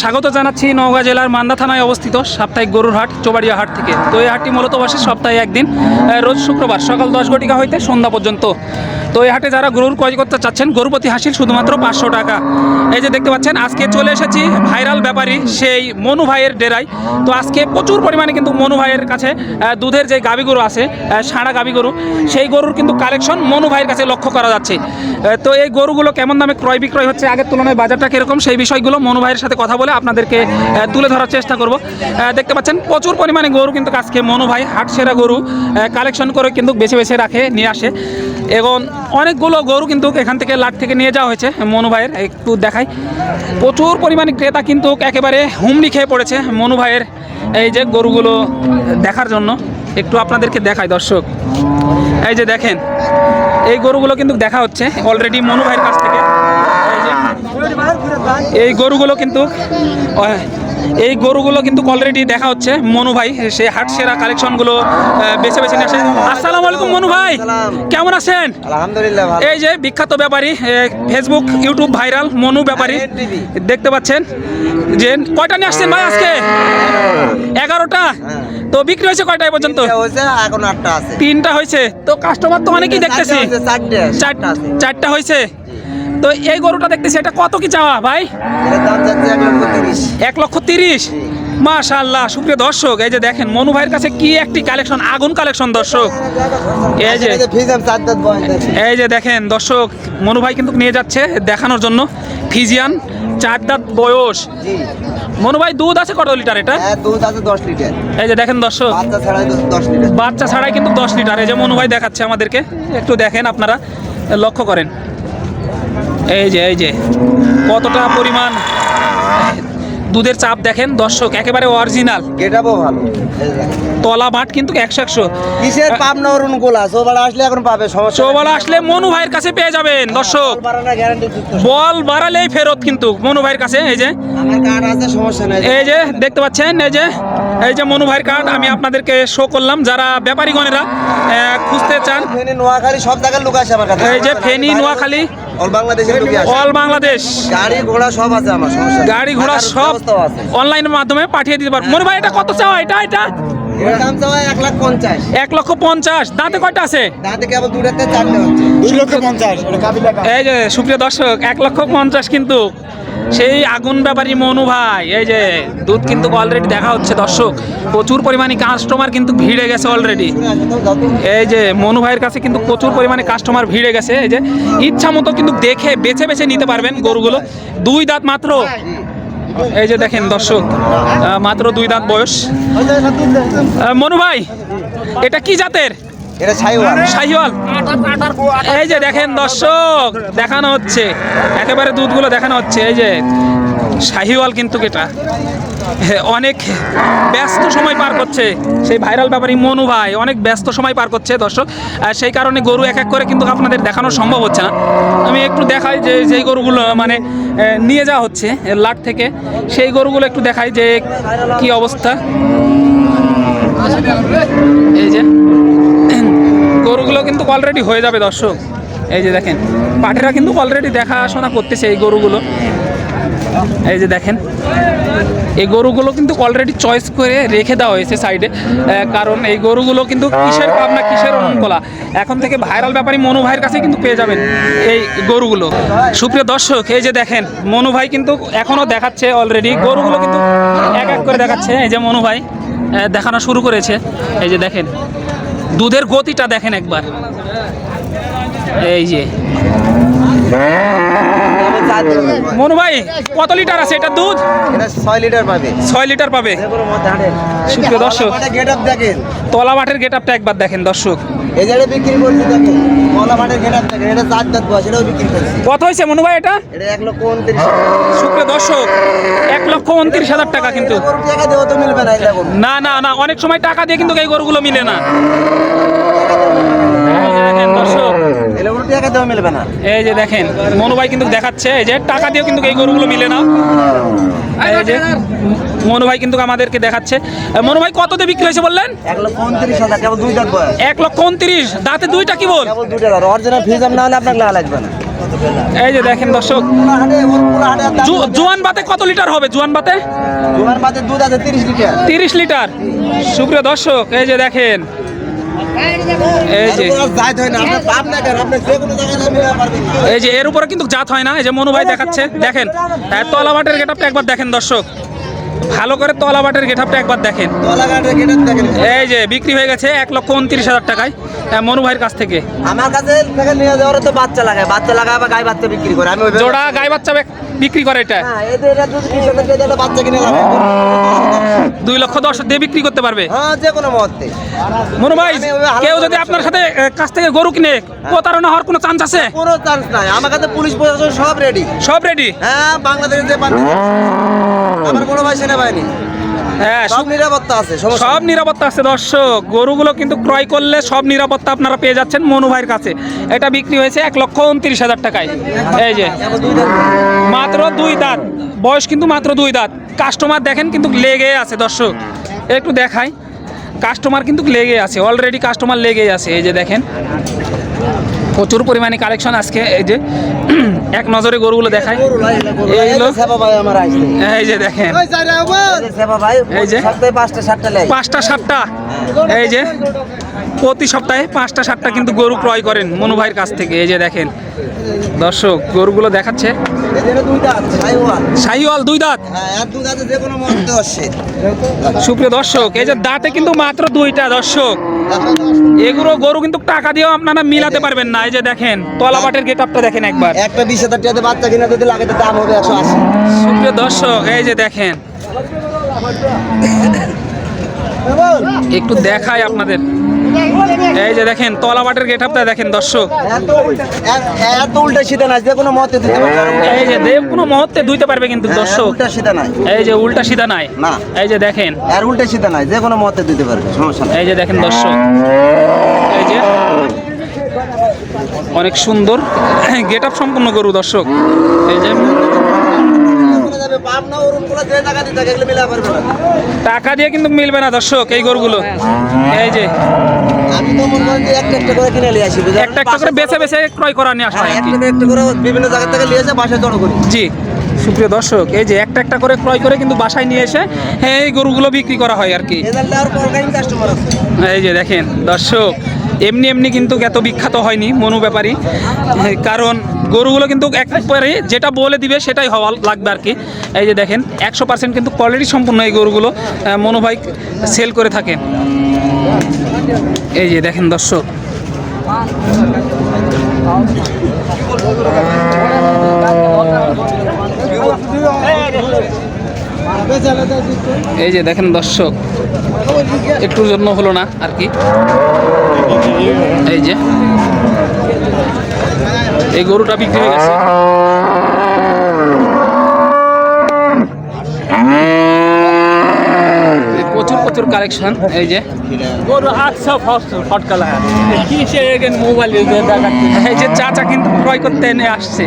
স্বাগত জানাচ্ছি নওগাঁ জেলার মান্দা থানায় অবস্থিত সাপ্তাহিক গরুর হাট, চোবাড়িয়া হাট থেকে। তো এই হাটটি মূলত বসে সপ্তাহে একদিন রোজ শুক্রবার সকাল দশ ঘটিকা হইতে সন্ধ্যা পর্যন্ত। তো এই হাটে যারা গরুর ক্রয় করতে চাচ্ছেন, গরুপতি হাসিল শুধুমাত্র পাঁচশো টাকা। এই যে দেখতে পাচ্ছেন, আজকে চলে এসেছি ভাইরাল ব্যাপারী, সেই মনু ভাইয়ের ডেরায়। তো আজকে প্রচুর পরিমাণে কিন্তু মনু ভাইয়ের কাছে দুধের যে গাবি গরু আছে ষাঁড়া গাবি গরু, সেই গরুর কিন্তু কালেকশন মনু ভাইয়ের কাছে লক্ষ্য করা যাচ্ছে। তো এই গরুগুলো কেমন দামে ক্রয় বিক্রয় হচ্ছে, আগের তুলনায় বাজারটা কীরকম, সেই বিষয়গুলো মনু ভাইয়ের সাথে কথা বলে আপনাদেরকে তুলে ধরার চেষ্টা করব। দেখতে পাচ্ছেন, প্রচুর পরিমাণে গরু কিন্তু আজকে মনু ভাই, হাট সেরা গরু কালেকশন করে কিন্তু বেছে বেছে রাখে, নিয়ে আসে। এবং অনেকগুলো গরু কিন্তু এখান থেকে লাট থেকে নিয়ে যাওয়া হয়েছে, মনু ভাইয়ের, একটু দেখাই। প্রচুর পরিমাণে ক্রেতা কিন্তু একেবারে হুমড়ি খেয়ে পড়েছে মনু ভাইয়ের এই যে গরুগুলো দেখার জন্য। একটু আপনাদেরকে দেখাই, দর্শক। এই যে দেখেন, এই গরুগুলো কিন্তু দেখা হচ্ছে। অলরেডি মনু ভাইয়ের কাছ এই গরুগুলো কিন্তু এই গরুগুলো কিন্তু অলরেডি দেখা হচ্ছে। মনু ভাই সে হাট সেরা কালেকশনগুলো বেছে বেছে নিয়ে আসে। আসসালামু আলাইকুম মনু ভাই। কেমন আছেন? আলহামদুলিল্লাহ ভালো। এই যে বিখ্যাত ব্যাপারী Facebook YouTube viral Monu Bepari দেখতে পাচ্ছেন? যে কয়টা নিয়ে আসছেন ভাই আজকে? এগারোটা? তো বিক্রি হয়েছে কয়টায় পর্যন্ত? তিনটা হয়েছে তো কাস্টমার তো অনেকেই দেখতেছি। চারটা হয়েছে, তো এই গরুটা দেখতেছি এটা কত কি চাওয়া ভাই? এক লক্ষ তিরিশ। মাশাল্লাহ সুপ্রিয় দর্শক এই যে দেখেন মনু ভাইয়ের কাছে কি একটি কালেকশন আগুন কালেকশন দর্শক? এই যে দেখছি। এই যে দেখেন দর্শক মনু ভাই কিন্তু নিয়ে যাচ্ছে দেখানোর জন্য। ফিজিয়ান চার দাঁত বয়স। মনু ভাই দুধ আছে কত লিটার এটা? হ্যাঁ দুধ আছে দশ লিটার। এই যে দেখেন দর্শক। বাচ্চা ছাড়াই কিন্তু দশ লিটার। এই যে মনু ভাই দেখাচ্ছে আমাদেরকে একটু দেখেন আপনারা লক্ষ্য করেন। এই যে এই যে। কতটা পরিমাণ দুধের চাপ দেখেন দর্শক একেবারে অরিজিনাল গেটাবো ভালো। তলা মাঠ কিন্তু একশো একশো। কিসের পাবনা অরুণ গোলা? আসলে এখন পাবে সমস্যা চৌবালা আসলে মনু ভাইয়ের কাছে পেয়ে যাবেন দর্শক। বল বাড়ালেই ফেরত কিন্তু মনু ভাইয়ের কাছে এই যে। এই যে দেখতে পাচ্ছেন এই যে। এই যে মনু ভাইয়ের কার্ড আমি আপনাদেরকে শো করলাম। যারা ব্যাপারীগণেরা খুঁজতে চান। ফেনী নোয়াখালী সব জায়গার লোক আছে আমার কাছে। এই যে ফেনী, নোয়াখালী, অল বাংলাদেশের অল বাংলাদেশ গাড়ি ঘোড়া সব আছে আমার সমস্যা গাড়ি ঘোড়া সব অনলাইনের মাধ্যমে পাঠিয়ে দিতে পারব। মনু ভাই এটা কত চাও এটা এটা? এক লক্ষ পঞ্চাশ। দাঁতে কয়টা আছে? এই যে সুপ্রিয় দর্শক এক লক্ষ পঞ্চাশ কিন্তু সেই আগুন ব্যাপারী মনু ভাই, এই যে দুধ কিন্তু অলরেডি দেখা হচ্ছে, দর্শক। প্রচুর পরিমাণে কাস্টমার কিন্তু ভিড়ে গেছে অলরেডি এই যে মনু ভাইয়ের কাছে কিন্তু প্রচুর পরিমাণে কাস্টমার ভিড়ে গেছে, এই যে ইচ্ছা মতো কিন্তু দেখে, বেছে বেছে নিতে পারবেন গরুগুলো। দুই দাঁত মাত্র। এই যে দেখেন দর্শক মাত্র দুই দাঁত বয়স। মনু ভাই, এটা কি জাতের? এই যে দেখেন দর্শক, দেখানো হচ্ছে। একেবারে দুধগুলো দেখানো হচ্ছে। এই যে শাহিওয়াল কিন্তু এটা। অনেক ব্যস্ত সময় পার করছে। সেই ভাইরাল ব্যাপারী মনু ভাই অনেক ব্যস্ত সময় পার করছে দর্শক। সেই কারণে গরু এক এক করে কিন্তু আপনাদের দেখানো সম্ভব হচ্ছে না। আমি একটু দেখাই যে যেই গরুগুলো মানে নিয়ে যাওয়া হচ্ছে লাট থেকে, সেই গরুগুলো একটু দেখাই যে কি অবস্থা। এই যে গরুগুলো কিন্তু অলরেডি হয়ে যাবে, দর্শক। এই যে দেখেন, পাঠেরা কিন্তু অলরেডি দেখাশোনা করতেছে এই গরুগুলো। এই যে দেখেন, এই গরুগুলো কিন্তু অলরেডি চয়েস করে রেখে দেওয়া হয়েছে সাইডে কারণ এই গরুগুলো কিন্তু কিসের পাবনা, কিসের অঙ্কলা এখন থেকে ভাইরাল ব্যাপারী মনু ভাইয়ের কাছে কিন্তু পেয়ে যাবেন এই গরুগুলো। সুপ্রিয় দর্শক, এই যে দেখেন, মনু ভাই কিন্তু এখনও দেখাচ্ছে অলরেডি গরুগুলো কিন্তু এক এক করে দেখাচ্ছে। এই যে মনু ভাই দেখানো শুরু করেছে। এই যে দেখেন দুধের গতিটা দেখেন একবার। এই যে। মনু ভাই কত লিটার আছে এটা দুধ? ছয় লিটার পাবে। ছয় লিটার পাবে। দর্শক। তলা মাঠের গেট আপটা একবার দেখেন দর্শক। এই জায়গায় বিক্রি দেখেন। কত হয়েছে মনু ভাই এটা? সুপ্রিয় দর্শক এক লক্ষ উনত্রিশ হাজার টাকা কিন্তু। না না না না অনেক সময় টাকা দিয়ে কিন্তু এই গরুগুলো মিলে না। এই যে দেখেন দর্শক। এলে গরুর টাকা দেওয়া মিলবে না। এই যে দেখেন মনু ভাই কিন্তু দেখাচ্ছে এই যে টাকা দিয়েও কিন্তু এই গরুগুলো মিলে না। যে মনু ভাই কিন্তু আমাদেরকে দেখাচ্ছে। মনু ভাই কততে বিক্রি হয়েছে বললেন? এক লক্ষ উনত্রিশ দাঁত দুইটা কি বল? কেবল দুইটা দাঁত অরিজিনাল ফিজাম না হলে আপনাকে লাগবে না। এই যে দেখেন দর্শক জোয়ান বাতে কত লিটার হবে? জোয়ান বাতে? তোমার মাঝে দুধ আছে তিরিশ লিটার। তিরিশ লিটার। সুপ্রিয় দর্শক এই যে দেখেন এই যে। হয় এর উপরে কিন্তু জাত হয় না এই যে মনু ভাই দেখাচ্ছে দেখেন। হ্যাঁ, তলাবাটের গেটআপটা একবার দেখেন দর্শক। ভালো করে তলাবাটের গেটআপটা একবার দেখেন। এই যে বিক্রি হয়ে গেছে এক লক্ষ উনত্রিশ হাজার টাকায় হ্যাঁ, মনু ভাইয়ের কাছ থেকে। আমার কাছে নিয়ে যাওয়ার তো বাচ্চা লাগায়। বাচ্চা লাগায় আবার গাই বাচ্চা বিক্রি করে আমি জোড়া গাই বাচ্চা বে- বিক্রি করে এটা? হ্যাঁ দুই লক্ষ দশ দিয়ে বিক্রি করতে পারবে? হ্যাঁ মনু ভাই কেউ যদি আপনার সাথে কাছ থেকে গরু কিনে প্রতারণা হওয়ার কোনো চান্স আছে? কোনো চান্স নাই। আমার কাছে পুলিশ প্রশাসন সব রেডি সব রেডি হ্যাঁ বাংলাদেশ যে আমার কোনো ভাই সেনাবাহিনী। হ্যাঁ সব নিরাপত্তা আছে সব নিরাপত্তা আছে দর্শক। গরুগুলো কিন্তু ক্রয় করলে সব নিরাপত্তা আপনারা পেয়ে যাচ্ছেন মনু ভাইয়ের কাছে। এটা বিক্রি হয়েছে এক লক্ষ উনত্রিশ হাজার টাকায়। এই যে মাত্র দুই দাঁত। বয়স কিন্তু মাত্র দুই দাঁত। কাস্টমার দেখেন কিন্তু লেগে আছে দর্শক। একটু দেখাই। কাস্টমার কিন্তু লেগে আছে। অলরেডি কাস্টমার লেগে আছে। এই যে দেখেন। প্রচুর পরিমাণে কালেকশন আজকে এই যে এক নজরে গরুগুলো দেখায়। এই এইগুলো যে সেবা ভাই আমার আসছে এই যে দেখেন। এই যে সেবা ভাই এই যে। সপ্তাহে পাঁচটা সাতটা পাঁচটা সাতটা। এই যে প্রতি সপ্তাহে পাঁচটা সাতটা কিন্তু গরু ক্রয় করেন মনু ভাইয়ের কাছ থেকে। এই যে দেখেন। দর্শক, গরুগুলো দেখাচ্ছে। দুই দাঁত? সুপ্রিয় দর্শক, এই যে দাঁতে কিন্তু মাত্র দুইটা দর্শক। এগুলো গরু কিন্তু টাকা দিয়েও আপনারা মিলাতে পারবেন না। এই যে দেখেন, তলাবাটের গেটআপটা দেখেন একবার। একটা বিশ হাজার টাকাতে বাচ্চা কিনা যদি লাগে দাম হবে একশো আশি সুপ্রিয় দর্শক, এই যে দেখেন। একটু দেখাই আপনাদের। এই যে দেখেন তলাবাটের গেটআপটা দেখেন দর্শক। এত উল্টা- সিধা নাই যে কোনো মতে দিতে পারবে এই যে দেব কোনো মুহূর্তে ধুইতে পারবে কিন্তু হ্যাঁ, দর্শক। উল্টা সিধা নাই। এই যে উল্টা সিধা নাই। না। এই যে দেখেন। আর উল্টা সিধা নাই যে কোনো মতে দিতে পারবে সমস্যা নাই। এই যে দেখেন দর্শক। এই যে অনেক সুন্দর গেট আপ সম্পূর্ণ গরু দর্শক। এই যে টাকা দিয়ে কিন্তু মিলবে না দর্শক এই গরুগুলো। এই যে। একটা একটা করে বেছে বেছে ক্রয় করা নিয়ে আসা হ্যাঁ, বিভিন্ন জায়গা থেকে নিয়ে এসে বাসায় জড়ো করি। জি। সুপ্রিয় দর্শক এই যে একটা একটা করে ক্রয় করে কিন্তু বাসায় নিয়ে এসে এই গরুগুলো বিক্রি করা হয় আর কি। এই যে দেখেন দর্শক এমনি এমনি কিন্তু এত বিখ্যাত হয়নি মনু ব্যাপারী। কারণ গরুগুলো কিন্তু একবারে যেটা বলে দিবে সেটাই হওয়া লাগবে আর কি। এই যে দেখেন, একশো পার্সেন্ট কিন্তু কোয়ালিটি সম্পূর্ণ এই গরুগুলো মনু ভাই সেল করে থাকেন এই যে দেখেন দর্শক। এই যে দেখেন দর্শক একটুর জন্য হলো না আর কি। এই যে, এই গরুটা বিক্রি হয়ে গেছে। প্রচুর প্রচুর কালেকশন এই যে। ফটকালা কিসে এগেন মোবাইল এই যে চাচা কিন্তু ক্রয় করতে এনে আসছে।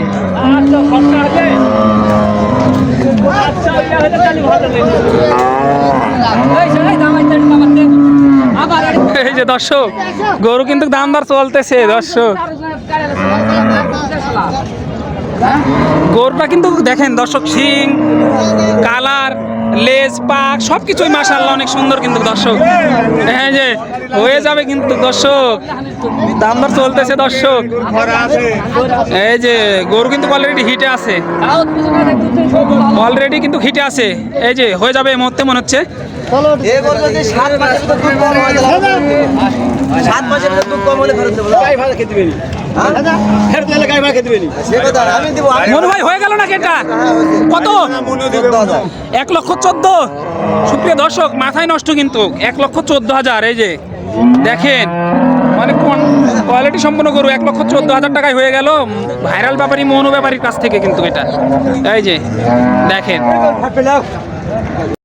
এই যে দর্শক গরু কিন্তু দাম দর চলতেছে দর্শক। গরুটা কিন্তু দেখেন দর্শক সিং কালার। লেজ পাক সব কিছুই মাসাল্লাহ অনেক সুন্দর কিন্তু দর্শক। হ্যাঁ যে হয়ে যাবে কিন্তু দর্শক। দাম দর চলতেছে দর্শক। এই যে গরু কিন্তু অলরেডি হিটে আছে। অলরেডি কিন্তু হিটে আছে। এই যে হয়ে যাবে এই মুহূর্তে মনে হচ্ছে। সাত মাসের কম হলে আমি মনে হয় হয়ে গেল নাকি এটা? এক লক্ষ চোদ্দ। সুপ্রিয় দর্শক, মাথায় নষ্ট কিন্তু। এক লক্ষ চোদ্দ হাজার, এই যে। দেখেন মানে কোয়ালিটি সম্পন্ন গরু এক লক্ষ চোদ্দ হাজার টাকায় হয়ে গেল। ভাইরাল ব্যাপারী, মৌন ব্যাপারীর কাছ থেকে কিন্তু এটা। এই যে, দেখেন।